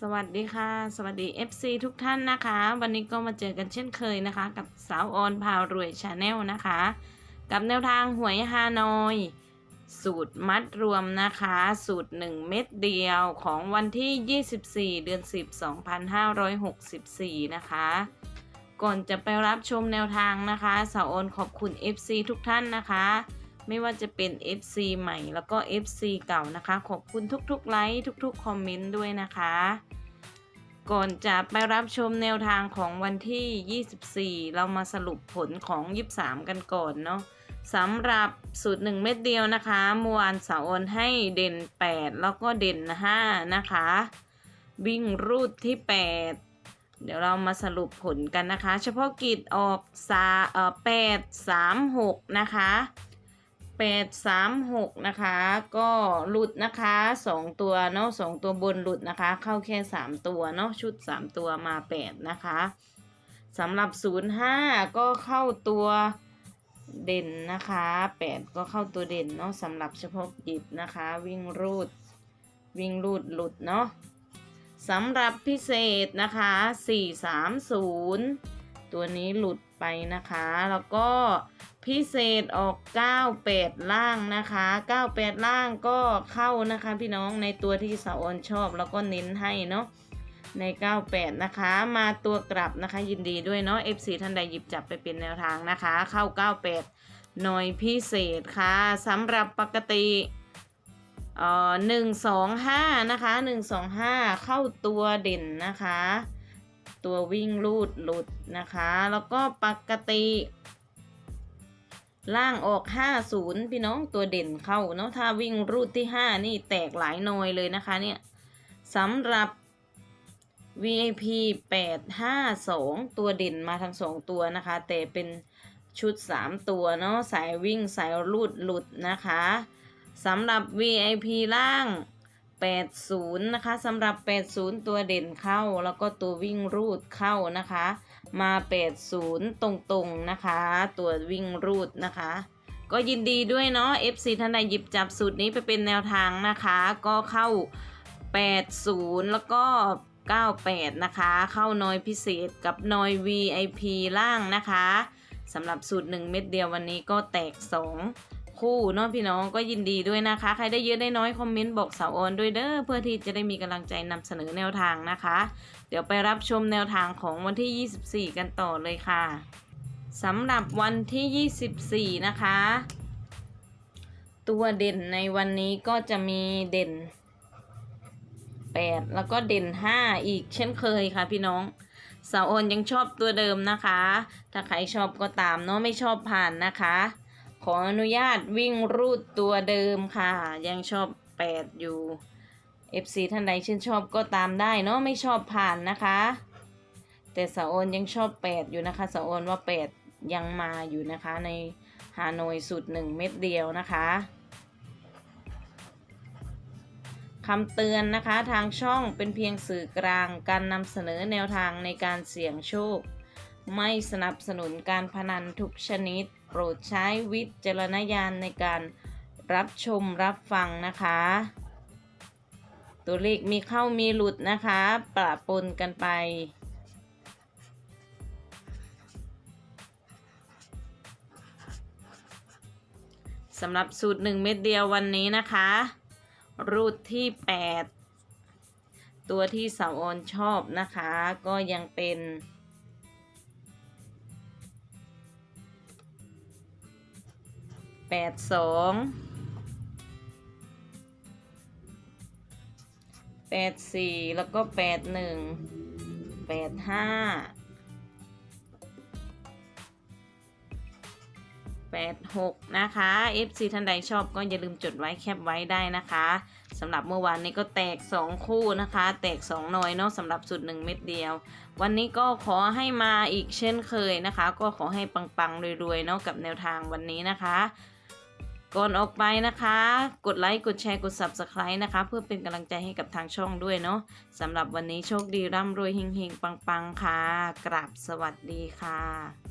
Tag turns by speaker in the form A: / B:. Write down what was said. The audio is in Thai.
A: สวัสดีค่ะ สวัสดี FC ทุกท่านนะคะ วันนี้ก็มาเจอกันเช่นเคยนะคะ กับสาวออนพาวรวยชาแนลนะคะ กับแนวทางหวยฮานอย สูตรมัดรวมนะคะ สูตร 1 เม็ดเดียวของวันที่ 24 เดือน 10 2564 นะคะ ก่อนจะไปรับชมแนวทางนะคะ สาวออนขอบคุณ FC ทุกท่านนะคะ ไม่ว่าจะเป็น FC ใหม่แล้วก็ FC เก่านะคะ ขอบคุณทุกๆไลค์ทุกๆคอมเมนต์ด้วยนะคะ ก่อนจะไปรับชมแนวทางของวันที่ 24 เรามาสรุปผลของ 23 กันก่อนเนาะสำหรับสูตร 1 เม็ดเดียวนะคะเมื่อวานสาร์อนให้เด่น 8 แล้วก็เด่น 5 นะคะวิ่งรูดที่ 8 เดี๋ยวเรามาสรุปผลกันนะคะ เฉพาะกิจออกซาเอ่อ8 3 6นะคะ 8 3 6นะคะ ก็หลุดนะคะ2ตัวเนาะ2ตัวบนหลุดนะคะ เข้าแค่3ตัวเนาะชุด3ตัวมา8นะคะสำหรับ05ก็เข้าตัวเด่นนะคะ8ก็เข้าตัวเด่นเนาะสำหรับเฉพาะกิจนะคะ วิ่งรูด วิ่งรูดหลุดเนาะสำหรับพิเศษนะคะ 430 ตัวนี้หลุด ไปนะคะ แล้วก็พิเศษออก 98 ล่างนะคะ 98 ล่างก็เข้านะคะพี่น้องในตัวที่สาวออนชอบแล้วก็เน้นให้เนาะใน 98 นะคะ มาตัวกลับนะคะ ยินดีด้วยเนาะ FC ท่านใดหยิบจับไปเป็นแนวทางนะคะ เข้า 98 หน่วยพิเศษค่ะสำหรับปกติเอ่อหนึ่งสองห้านะคะหนึ่งสองห้าเข้าตัวเด่นนะคะ ตัววิ่งรูดหลุดนะคะ แล้วก็ปกติ ล่างออก 50 พี่น้องตัวเด่นเข้าเนาะถ้าวิ่งรูดที่ 5 นี่แตกหลายหน่อยเลยนะคะเนี่ยสำหรับ VIP 852 ตัวเด่นมาทั้ง 2 ตัวนะคะ แต่เป็นชุด 3 ตัวเนาะสายวิ่งสายรูดหลุดนะคะสำหรับ VIP ล่าง 80 นะคะสำหรับ 80 ตัวเด่นเข้า แล้วก็ตัววิ่งรูดเข้านะคะ มา 80 ตรงๆนะคะ ตัววิ่งรูดนะคะ ก็ยินดีด้วยเนาะ FC ท่านใดหยิบจับสูตรนี้ไปเป็นแนวทางนะคะ ก็เข้า 80 แล้วก็ 98 นะคะ เข้าน้อยพิเศษกับน้อย VIP ล่างนะคะสำหรับสูตร 1 เม็ดเดียววันนี้ก็แตก 2 คู่เนาะพี่น้องก็ยินดีด้วยนะคะ ใครได้เยอะได้น้อยคอมเมนต์บอกสาวออนด้วยเด้อเพื่อที่จะได้มีกำลังใจนำเสนอแนวทางนะคะ เดี๋ยวไปรับชมแนวทางของวันที่ 24 กันต่อเลยค่ะสำหรับวันที่ 24 นะคะ ตัวเด่นในวันนี้ก็จะมีเด่น 8 แล้วก็เด่น 5 อีกเช่นเคยค่ะพี่น้องสาวโอนยังชอบตัวเดิมนะคะ ถ้าใครชอบก็ตามเนาะไม่ชอบผ่านนะคะ ขออนุญาตวิ่งรูดตัวเดิมค่ะ ยังชอบ 8 อยู่ FC ท่านใดชื่นชอบก็ตามได้เนาะไม่ชอบผ่านนะคะ แต่สาโอนยังชอบ 8 อยู่นะคะสาโอนว่า 8 ยังมาอยู่นะคะในฮานอยสุด1เม็ดเดียวนะคะคำเตือนนะคะทางช่องเป็นเพียงสื่อกลางการนำเสนอแนวทางในการเสี่ยงโชค ไม่สนับสนุนการพนันทุกชนิด โปรดใช้วิจารณญาณในการรับชมรับฟังนะคะ ตัวเลขมีเข้ามีหลุดนะคะปะปนกันไป สำหรับสูตร 1 เม็ดเดียววันนี้นะคะ รูทที่ 8 ตัวที่สาวออนชอบนะคะ ก็ยังเป็น แปดสองแปดสี่แล้วก็แปดหนึ่งแปดห้าแปดหกนะคะ FC ท่านใดชอบก็อย่าลืมจดไว้แคปไว้ได้นะคะสำหรับเมื่อวานนี้ก็แตก 2 คู่นะคะ แตก 2 หน่อยเนาะสำหรับสุด 1 เม็ดเดียว วันนี้ก็ขอให้มาอีกเช่นเคยนะคะ ก็ขอให้ปังๆรวยๆเนาะกับแนวทางวันนี้นะคะ ก่อนออกไปนะคะ กดไลค์ กดแชร์ กด Subscribe นะคะ เพื่อเป็นกำลังใจให้กับทางช่องด้วยเนาะสำหรับวันนี้โชคดีร่ำรวยเฮงๆ ปัง ๆ ค่ะ กราบสวัสดีค่ะ